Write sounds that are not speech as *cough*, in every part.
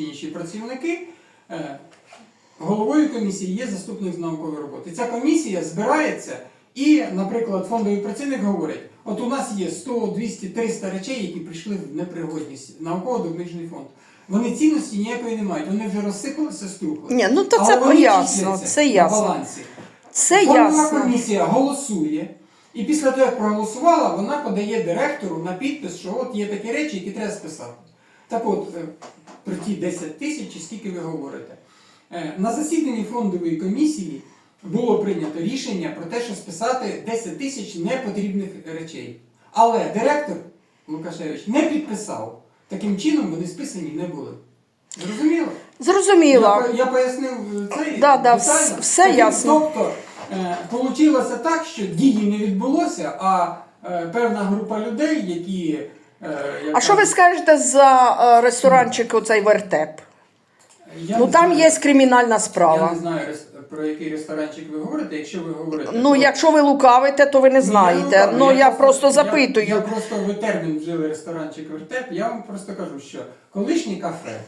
найдосвідченіші працівники. Е, Головою комісії є заступник з наукової роботи. Ця комісія збирається і, наприклад, фондовий працівник говорить: от у нас є 100, 200, 300 речей, які прийшли в непригодність науково-досліджний фонд. Вони цінності ніякої не мають, вони вже розсипалися струхли. Ні, ну то це вони ясно, числяться це ясно. балансі. Це Фондова ясно. комісія голосує, і після того, як проголосувала, вона подає директору на підпис, що от є такі речі, які треба списати. Так от, е, про ті 10 тисяч, чи скільки ви говорите. Е, На засіданні фондової комісії було прийнято рішення про те, що списати 10 тисяч непотрібних речей. Але директор Лукашевич не підписав. Таким чином вони списані не були. Зрозуміло? Зрозуміла. Я, я пояснив е, це Да, да, детально. вс- все Таким- ясно. Тобто, е, получилося так, що дії не відбулося, а е, певна група людей, які. Е, А що ви скажете за е, ресторанчик оцей вертеп? я Ну там знаю- є кримінальна справа. Я не знаю, про який ресторанчик ви говорите. Якщо ви говорите. Ну, то- якщо ви лукавите, то ви не Ні, знаєте. я Ну знаю. я просто Я, запитую. я просто ви термін вжили ресторанчик вертеп. Я вам просто кажу, що колишнє кафе,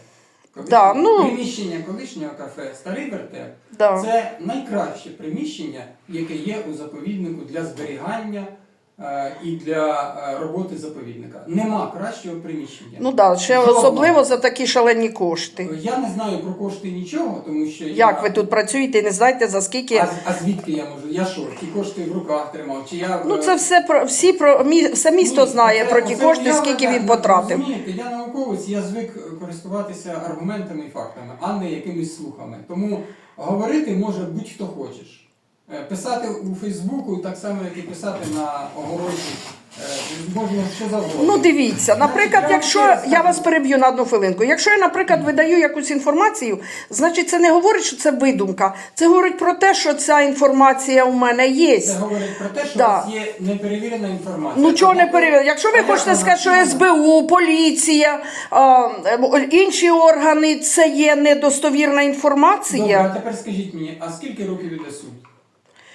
Да, ну- приміщення колишнього кафе, старий вертеп, Да. це найкраще приміщення, яке є у заповіднику для зберігання і для е, роботи заповідника. Нема кращого приміщення. Ну так, ще Жодного. особливо за такі шалені кошти. Я не знаю про кошти нічого, тому що я... Як ви тут працюєте і не знаєте за скільки. А, а звідки я можу? Я що, ті кошти в руках тримав? Чи я Ну е, це все про всі про мі, все місто Ні, знає це- про ті це кошти, я скільки вважаю, він потратив. Розумієте, я науковець, я звик користуватися аргументами і фактами, а не якимись слухами. Тому говорити може будь-хто хочеш. Е, Писати у Фейсбуку так само, як і писати на огорожі. е, Можна що завгодно. Ну дивіться, наприклад, якщо я вас переб'ю на одну хвилинку, якщо я, наприклад, видаю якусь інформацію, значить це не говорить, що це видумка. Це говорить про те, що ця інформація у мене є. Це говорить про те, що Да. у вас є неперевірена інформація. Ну чого не Тобто, перевіряти? Якщо ви хочете сказати, що? СБУ, поліція, а, інші органи це є недостовірна Добре, а тепер скажіть мені, а скільки років іде суд?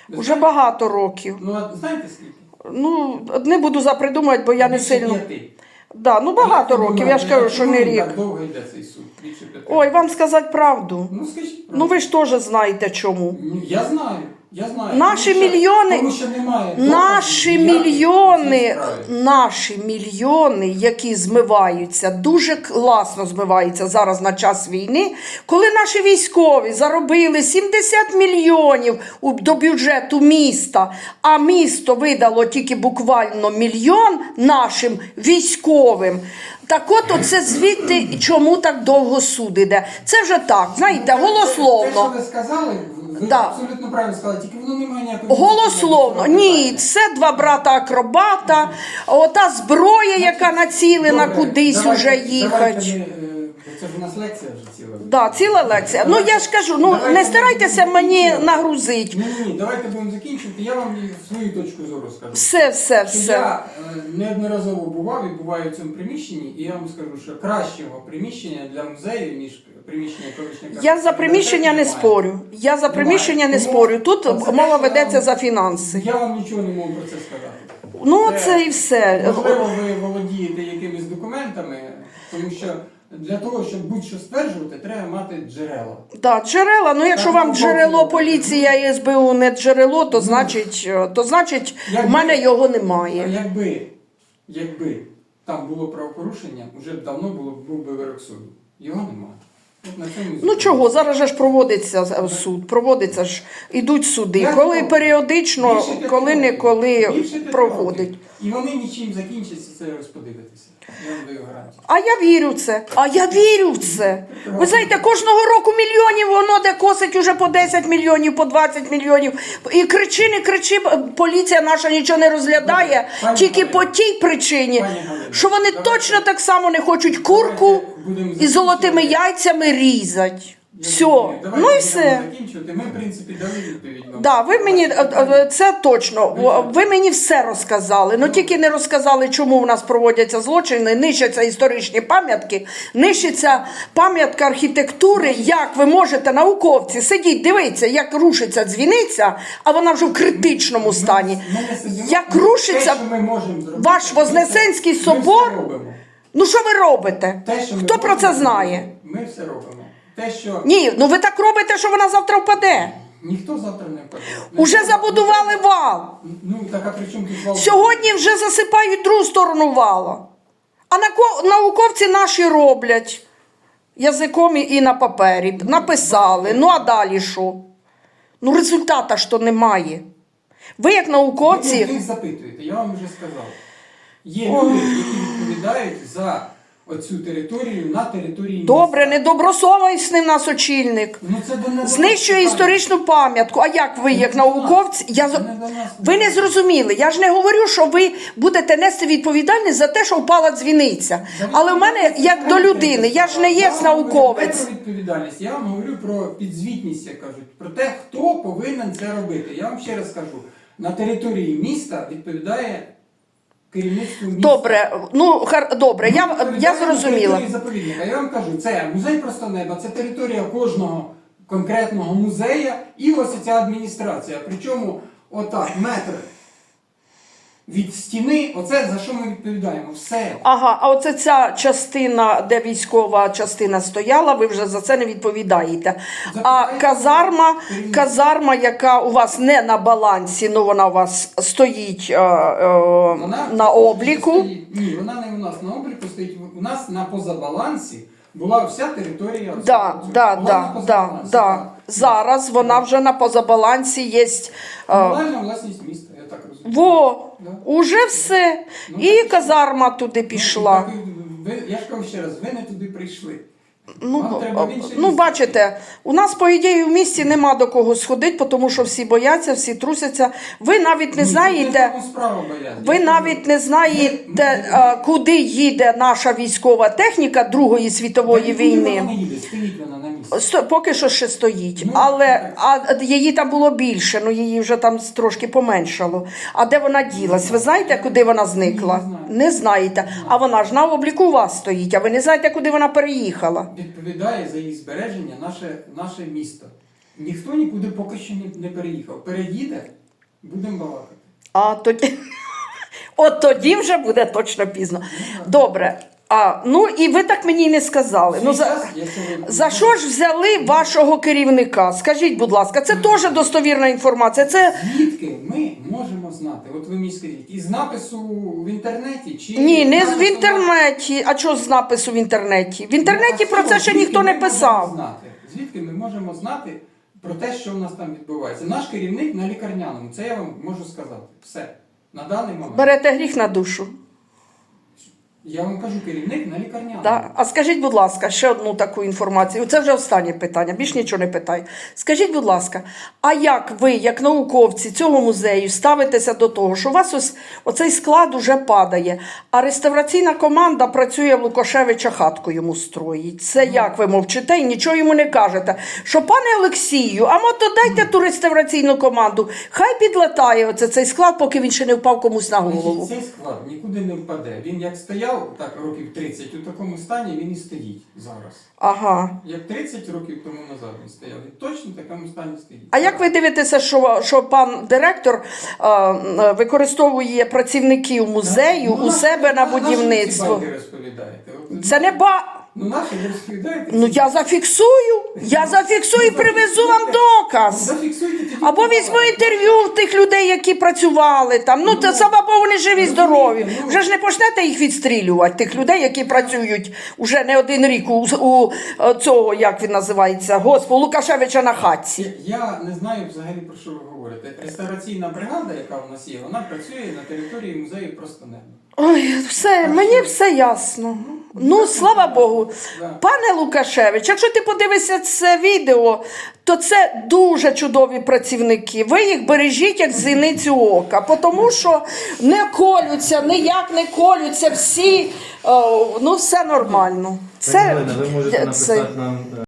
Вже багато років. Ну, а знаєте скільки? Ну, не буду запридумувати, бо я не Більше сильно. п'яти. Да, ну багато Як ви років, я ж кажу, що не рік. Так довго йде цей суд. Більше п'яти. Ой, вам сказати правду. Ну скажіть. Ну ви ж теж знаєте чому. Ну, Я знаю, я знаю. Наші Тому що- мільйони- тому що немає доказів Наші ніяких у цій мільйони, справі. наші мільйони, які змиваються, дуже класно змиваються зараз на час війни, коли наші військові заробили 70 мільйонів у- до бюджету міста, а місто видало тільки буквально мільйон нашим військовим. Так от оце звідти чому так довго суд іде. Це вже так, знаєте, Те, що ви сказали, ви Да. абсолютно правильно сказали, тільки воно не має Голословно, ні, це два брата акробата, ота зброя, яка націлена Добре, кудись давайте- уже їхати. Це ж у нас лекція вже ціла. Да, ціла лекція. Ну я ж кажу, ну Давайте не старайтеся мені нагрузити. Ні, ні, ні, давайте будемо закінчувати. Я вам свою точку зору скажу. Все, все, Що все. Я е, неодноразово бував і буваю в цьому приміщенні, і я вам скажу, що кращого приміщення для музею, ніж приміщення Я за приміщення не спорю. Я за приміщення не спорю. Тут мова ведеться за фінанси. Я вам нічого не можу про це сказати. Ну Це- і все. Можливо, ви володієте якимись документами, тому що для того, щоб будь-що стверджувати, треба мати джерела. Да, джерела. Ну, якщо Так, вам ну, джерело поліція і СБУ не джерело, то значить, е, то значить, Якби- в мене його А немає. якби, якби там було правопорушення, вже б давно було, був би вирок суду. Його немає. Ну чого, зараз же ж проводиться е, суд, проводиться ж, ідуть суди. Коли періодично, коли не коли проходить. І вони нічим закінчаться, це розподивитися. Я вам даю гарантію. А я вірю в це. А я вірю в це. Ви знаєте, кожного року мільйонів воно де косить уже по 10 мільйонів, по 20 мільйонів. І кричи, не кричи, поліція наша нічого не розглядає, пані тільки Галино. по тій причині, Пані Галино, що вони давайте- точно так само не хочуть курку Давайте будемо і золотими закінчувати. яйцями різати. Все. Давайте Ну і все. закінчувати. Ми, в принципі, дали відповідь. вам. Да, ви мені е, е, це точно. Ви мені все розказали. Ну тільки не розказали, чому в нас проводяться злочини, нищаться історичні пам'ятки, нищиться пам'ятка архітектури. Як ви можете, науковці, сидіть, дивіться, як рушиться дзвіниця, а вона вже в критичному стані. Ми не сидимо. Як рушиться те, що ми можемо зробити, ваш Вознесенський собор? робимо. Ну що ви робите? Те, що ми Хто про це знає? Ми все робимо. Те, що Ні, ну ви так робите, що вона завтра впаде. ніхто завтра не впаде. Уже забудували вал. Ну так а при чому тут вал? Сьогодні вже засипають другу сторону вала. А нако- науковці наші роблять язиком і і на папері. Написали. Ну а далі що? Ну, результата ж то немає. Ви, як Ви науковці, їх запитуєте, я вам вже сказав. Є люди, які відповідають за оцю територію на території міста. добре, недобросовісний в нас очільник. Ну, це до нас Знищує питання. історичну пам'ятку. А як ви, як Це не нас. науковці, я... Це з- не до нас. ви не зрозуміли. Я ж не говорю, що ви будете нести відповідальність за те, що впала дзвіниця. Але в мене, як до людини, я ж не є Я вам говорю не науковець. про відповідальність, я вам говорю про підзвітність, як кажуть, про те, хто повинен це робити. Я вам ще раз кажу: на території міста відповідає керівництво міста. Добре, ну хар... добре, я, Відповідає я на зрозуміла. території заповідника. Я вам кажу, це музей просто неба, це територія кожного конкретного музея і ось ця адміністрація. Причому отак, метр від стіни, оце за що ми відповідаємо. Все. Ага, а оце ця частина, де військова частина стояла, ви вже за це не відповідаєте. А Запитайте казарма, керівника. казарма, яка у вас не на балансі, ну вона у вас стоїть е, е, Вона на обліку. стоїть- Ні, вона не у нас на обліку стоїть. У нас на позабалансі була вся територія. Да, цього. да, Була да, на да, позабалансі, да. так. Зараз вона вже на позабалансі є. Е, Комунальна власність міста. Во, уже все. Ну, І так- казарма туди пішла. Ну, ви- я ж кажу ще раз, ви не туди прийшли. Ну, Вам треба в інше ну місце. бачите, у нас, по ідеї, в місті нема до кого сходити, тому що всі бояться, всі трусяться. Ви навіть не Ні, знаєте. справа. Ви навіть не знаєте, е, куди їде наша військова техніка Другої світової нікуди Вона війни. не їде, стоїть вона на. Сто- Поки що ще стоїть, Ну, але а її там було більше, ну її вже там трошки поменшало. А де вона ділась? Ви знаєте, куди вона зникла? Не. Не знаєте. А вона ж на обліку у вас стоїть, а ви не знаєте, куди вона переїхала. Відповідає за її збереження наше, наше місто. Ніхто нікуди поки що не, не переїхав. Переїде, будемо балакати. А тоді. *laughs* От тоді вже буде точно пізно. Добре. А, ну і ви так мені й не сказали. Ну, за, за що ж взяли вашого керівника? Скажіть, будь ласка, це теж достовірна інформація. Це Звідки ми можемо знати? От ви мені скажіть, із напису в інтернеті чи ні, не в інтернеті. А що з напису в інтернеті? В інтернеті Ну, про це ще ніхто не писав. Знати? Звідки ми можемо знати про те, що в нас там відбувається? Наш керівник на лікарняному, це я вам можу сказати. Все. На даний момент. Берете гріх на душу. Я вам кажу, керівник на лікарняному. Да. А скажіть, будь ласка, ще одну таку інформацію. Це вже останнє питання, більш нічого не питаю. Скажіть, будь ласка, а як ви, як науковці цього музею, ставитеся до того, що у вас ось оцей склад уже падає, а реставраційна команда працює в Лукашевича хатку йому строїть? Це як ви мовчите і нічого йому не кажете? Що, пане Олексію, а то дайте ту реставраційну команду, хай підлатає оце цей склад, поки він ще не впав комусь на голову. Цей склад нікуди не впаде. Він як стояв так років 30, у такому стані він і стоїть зараз. Ага. Як 30 років тому назад він стояв. І точно в такому стані стоїть. А як ви дивитеся, що, що пан директор е, е, використовує працівників музею Ну, у на- себе на на- будівництво? Це не ба. Ну наші ви розповідаєте? Ну я зафіксую. Я зафіксую і привезу вам доказ. Зафіксуйте тоді. Або візьму інтерв'ю в тих людей, які працювали там. Ну, це слава Богу, вони живі, здорові. Вже ж не почнете їх відстрілювати, тих людей, які працюють уже не один рік у, у е, цього, як він називається, Господи, Лукашевича на хатці. Я, не знаю взагалі про що ви говорите. Реставраційна бригада, яка в нас є, вона працює на території музею просто небо. Ой, все, мені все ясно. Ну, слава Богу. Пане Лукашевич, якщо ти подивишся це відео, то це дуже чудові працівники. Ви їх бережіть як зіницю ока, тому що не колються, ніяк не колються всі. о, ну, все нормально. Пані Галина, ви можете це- написати нам е,